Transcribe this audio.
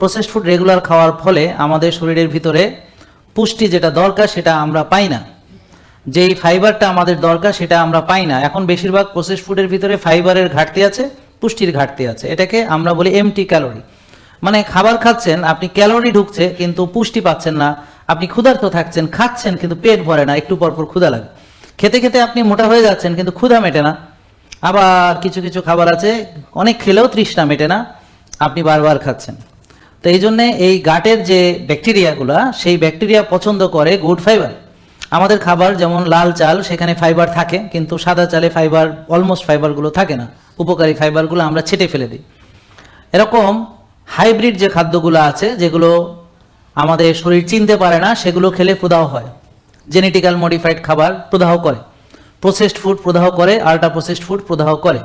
Processed food regular খাওয়ার ফলে আমাদের শরীরের ভিতরে পুষ্টি যেটা দরকার সেটা আমরা পাই না। যেই ফাইবারটা আমাদের দরকার সেটা আমরা পাই না। এখন বেশিরভাগ প্রসেস ফুডের ভিতরে ফাইবারের ঘাটতি আছে, পুষ্টির ঘাটতি আছে। এটাকে আমরা বলি এমটি ক্যালোরি মানে খাবার খাচ্ছেন, আপনি ক্যালোরি ঢুকছে, কিন্তু পুষ্টি পাচ্ছেন না। আপনি ক্ষুধার্ত থাকছেন, খাচ্ছেন, কিন্তু পেট ভরে না, একটু পর পর ক্ষুধা লাগে। খেতে খেতে আপনি মোটা হয়ে যাচ্ছেন, কিন্তু ক্ষুধা মেটে না। আবার কিছু কিছু খাবার আছে, অনেক খেলেও তৃষ্ণা মেটে না। আপনি বারবার খাচ্ছেন। তো এই জন্যে এই গাটের যে ব্যাকটেরিয়াগুলা সেই ব্যাকটেরিয়া পছন্দ করে গুড ফাইবার আমাদের খাবার যেমন লাল চাল, সেখানে ফাইবার থাকে, কিন্তু সাদা চালে ফাইবার অলমোস্ট ফাইবারগুলো থাকে না। উপকারী ফাইবারগুলো আমরা ছেটে ফেলে দিই। এরকম হাইব্রিড যে খাদ্যগুলো আছে, যেগুলো আমাদের শরীর চিনতে পারে না, সেগুলো খেলে প্রদাহ হয়। জেনেটিক্যাল মডিফাইড খাবার প্রদাহ করে। প্রসেসড ফুড প্রদাহ করে আল্ট্রা প্রসেসড ফুড প্রদাহ করে।